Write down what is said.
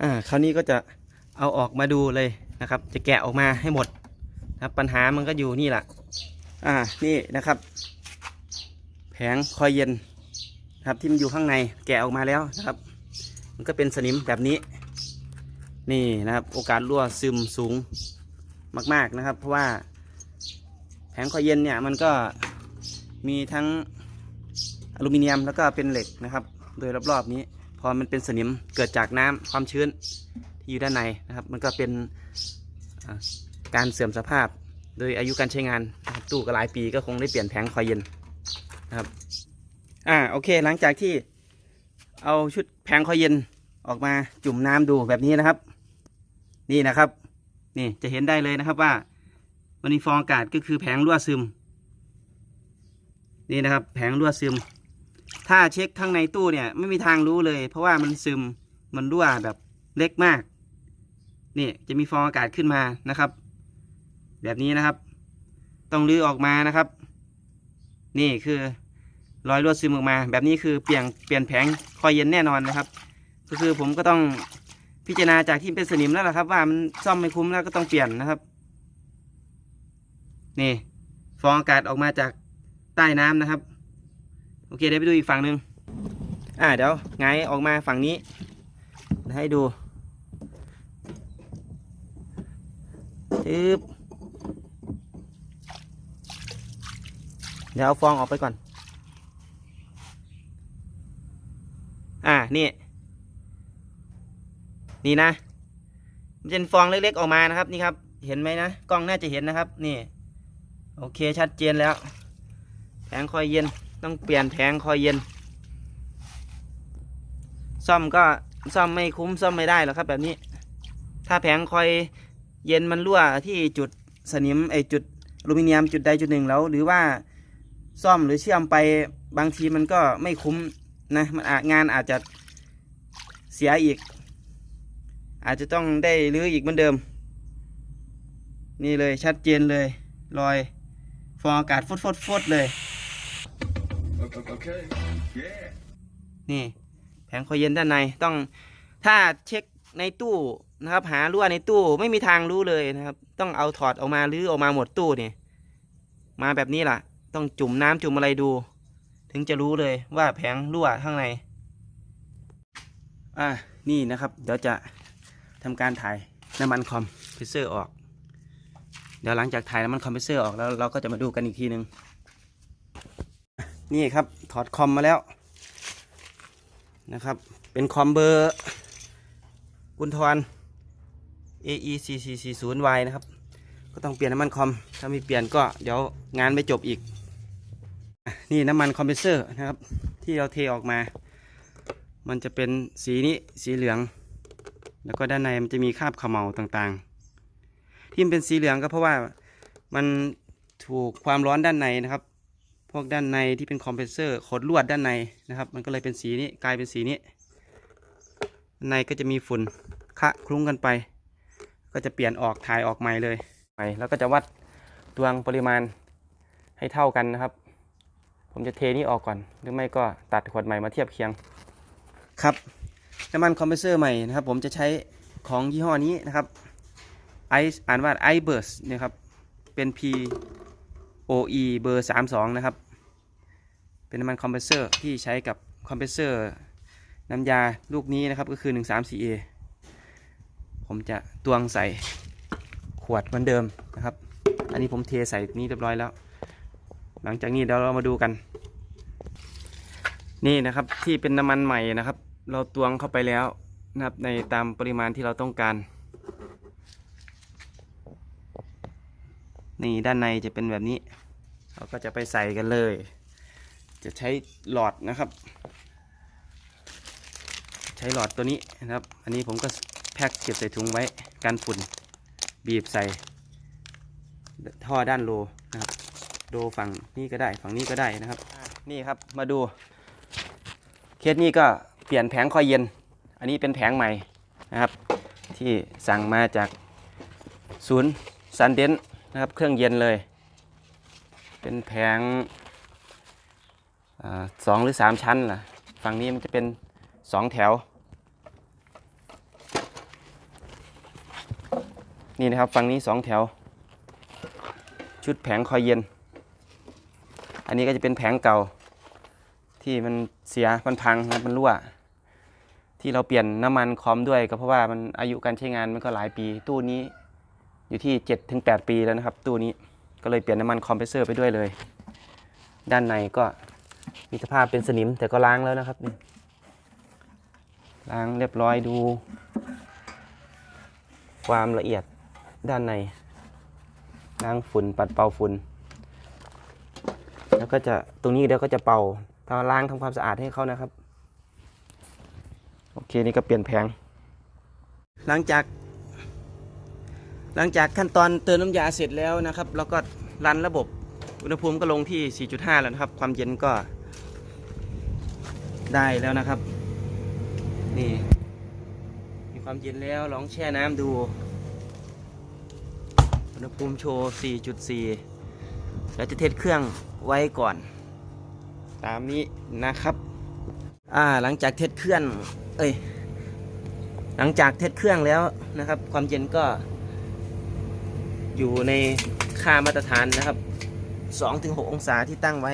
อ่าคราวนี้ก็จะเอาออกมาดูเลยนะครับ จะแกะออกมาให้หมดนะครับปัญหามันก็อยู่นี่แหละอ่านี่นะครับ แผงคอยเย็นนะครับที่มันอยู่ข้างในแกะออกมาแล้วนะครับ มันก็เป็นสนิมแบบนี้ นี่นะครับ โอกาสรั่วซึมสูงมาก ๆนะครับ เพราะว่าแผงคอยเย็นเนี่ยมันก็มีทั้งอลูมิเนียมแล้วก็เป็นเหล็กนะครับ โดยรอบๆนี้ พอมันเป็นสนิมเกิดจากน้ำความชื้นที่อยู่ด้านในนะครับ มันก็เป็นการเสื่อมสภาพ โดยอายุการใช้งานนะตู้ก็หลายปีก็คงได้เปลี่ยนแผงคอยเย็นนะครับอ่าโอเค หลังจากที่เอาชุดแผงคอยเย็นออกมาจุ่มน้ำดูแบบนี้นะครับ นี่นะครับ นี่จะเห็นได้เลยนะครับว่ามันมีฟองอากาศก็คือแผงรั่วซึม นี่นะครับ แผงรั่วซึม ถ้าเช็คข้างในตู้เนี่ย ไม่มีทางรู้เลย เพราะว่ามันซึมมันรั่วแบบเล็กมาก นี่จะมีฟองอากาศขึ้นมานะครับ แบบนี้นะครับ ต้องรื้อออกมานะครับ นี่คือรอยรั่วซึมออกมา แบบนี้คือเปลี่ยนเปลี่ยนแผงคอยเย็นแน่นอนนะครับ ก็คือผมก็ต้องพิจารณาจากที่เป็นสนิมแล้วล่ะครับ ว่ามันซ่อมไม่คุ้มแล้วก็ต้องเปลี่ยนนะครับ นี่ ฟองอากาศออกมาจากใต้น้ำนะครับ โอเคเดี๋ยวไปดูอีกฝั่งหนึ่งอ่าเดี๋ยวไงออกมาฝั่งนี้ ให้ดูปึ๊บเดี๋ยวเอาฟองออกไปก่อน อ่า นี่ นี่นะ มันจะเป็นฟองเล็กๆออกมานะครับ นี่ครับ เห็นไหมนะ กล้องน่าจะเห็นนะครับ นี่ โอเค ชัดเจนแล้ว แผงคอยเย็น ต้องเปลี่ยนแผงคอยเย็น ซ่อมก็ซ่อมไม่คุ้มซ่อมไม่ได้หรอกครับ แบบนี้ ถ้าแผงคอยเย็นมันรั่วที่จุดสนิมไอจุดอลูมิเนียมจุดใดจุดหนึ่งแล้ว หรือว่าซ่อมหรือเชื่อมไปบางทีมันก็ไม่คุ้มนะมันอางานอาจจะเสียอีก อาจจะต้องได้รื้ออีกเหมือนเดิม นี่เลยชัดเจนเลย รอยฟองอากาศฟดฟดฟดเลย นี่แผงคอยเย็นด้านในต้องถ้าเช็คในตู้นะครับ หารั่วในตู้ไม่มีทางรู้เลยนะครับ ต้องเอาถอดออกมาหรือออกมาหมดตู้นี่มาแบบนี้ล่ะ ต้องจุ่มน้ำจุ่มอะไรดู ถึงจะรู้เลยว่าแผงรั่วข้างในอ่านี่นะครับ เดี๋ยวจะทำการถ่ายน้ำมันคอมเพรสเซอร์ออก เดี๋ยวหลังจากถ่ายน้ำมันคอมเพรสเซอร์ออกแล้วเราก็จะมาดูกันอีกทีหนึ่ง นี่ครับถอดคอมมาแล้วนะครับ เป็นคอมเบอร์กุนทร AE 4 4 4 0 Y นะครับ ก็ต้องเปลี่ยนน้ำมันคอม ถ้าไม่เปลี่ยนก็เดี๋ยวงานไม่จบอีก นี่น้ำมันคอมเพรสเซอร์นะครับ ที่เราเทออกมา มันจะเป็นสีนี้สีเหลือง แล้วก็ด้านในมันจะมีคราบขมเหลาต่างๆ ที่มันเป็นสีเหลืองก็เพราะว่ามันถูกความร้อนด้านในนะครับ พวกด้านในที่เป็นคอมเพรสเซอร์ขดลวดด้านในนะครับ มันก็เลยเป็นสีนี้กลายเป็นสีนี้ ในก็จะมีฝุ่นคะคลุ้งกันไป ก็จะเปลี่ยนออกถ่ายออกใหม่เลยใหม่แล้วก็จะวัดตวงปริมาณให้เท่ากันนะครับ ผมจะเทนี้ออกก่อน หรือไม่ก็ตัดขวดใหม่มาเทียบเคียงครับน้ำมันคอมเพรสเซอร์ใหม่นะครับ ผมจะใช้ของยี่ห้อนี้นะครับไออ่านว่าไอเบิร์สเนี่ยครับเป็น P OE เบอร์ 32 นะครับ เป็นน้ำมันคอมเพรสเซอร์ที่ใช้กับคอมเพรสเซอร์น้ำยาลูกนี้นะครับก็คือ 134A ผมจะตวงใส่ขวดเหมือนเดิมนะครับ อันนี้ผมเทใส่นี้เรียบร้อยแล้ว หลังจากนี้เดี๋ยวเรามาดูกัน นี่นะครับที่เป็นน้ำมันใหม่นะครับ เราตวงเข้าไปแล้วนะครับในตามปริมาณที่เราต้องการ นี่ด้านในจะเป็นแบบนี้ เราก็จะไปใส่กันเลย จะใช้หลอดนะครับ ใช้หลอดตัวนี้นะครับ อันนี้ผมก็แพ็คเก็บใส่ถุงไว้กันฝุ่น บีบใส่ ท่อด้านโลนะครับโลฝั่งนี้ก็ได้ฝั่งนี้ก็ได้นะครับ นี่ครับมาดู เคสนี้ก็เปลี่ยนแผงคอยเย็น อันนี้เป็นแผงใหม่นะครับ ที่สั่งมาจากศูนย์ซันเดนนะครับเครื่องเย็นเลย เป็นแผงอสองหรือสามชั้นล่ะ ฝั่งนี้มันจะเป็นสองแถว นี่นะครับฝั่งนี้สองแถว ชุดแผงคอยเย็น อันนี้ก็จะเป็นแผงเก่า ที่มันเสียมันพังมันรั่ว ที่เราเปลี่ยนน้ำมันคอมด้วยก็เพราะว่ามันอายุการใช้งานมันก็หลายปี ตู้นี้อยู่ที่7ถึง8ปีแล้วนะครับ ตู้นี้ ก็เลยเปลี่ยนน้ำมันคอมเพรสเซอร์ไปด้วยเลย ด้านในก็มีสภาพเป็นสนิมแต่ก็ล้างแล้วนะครับนี่ล้างเรียบร้อยดู ความละเอียดด้านในล้างฝุ่นปัดเป่าฝุ่นแล้วก็จะตรงนี้เดี๋ยวก็จะเป่าทำล้างทำความสะอาดให้เขานะครับ โอเคนี่ก็เปลี่ยนแผงหลังจาก หลังจากขั้นตอนเติมน้ำยาเสร็จแล้วนะครับ แล้วก็รันระบบอุณหภูมิก็ลงที่ 4.5 แล้วนะครับ ความเย็นก็ได้แล้วนะครับ นี่ มีความเย็นแล้วลองแช่น้ำดู อุณหภูมิโชว์ 4.4แล้วจะเทสเครื่องไว้ก่อน ตามนี้นะครับ อ่าหลังจากเทสเครื่อง เอ้ย หลังจากเทสเครื่องแล้วนะครับ ความเย็นก็ อยู่ในค่ามาตรฐานนะครับ 2-6 องศาที่ตั้งไว้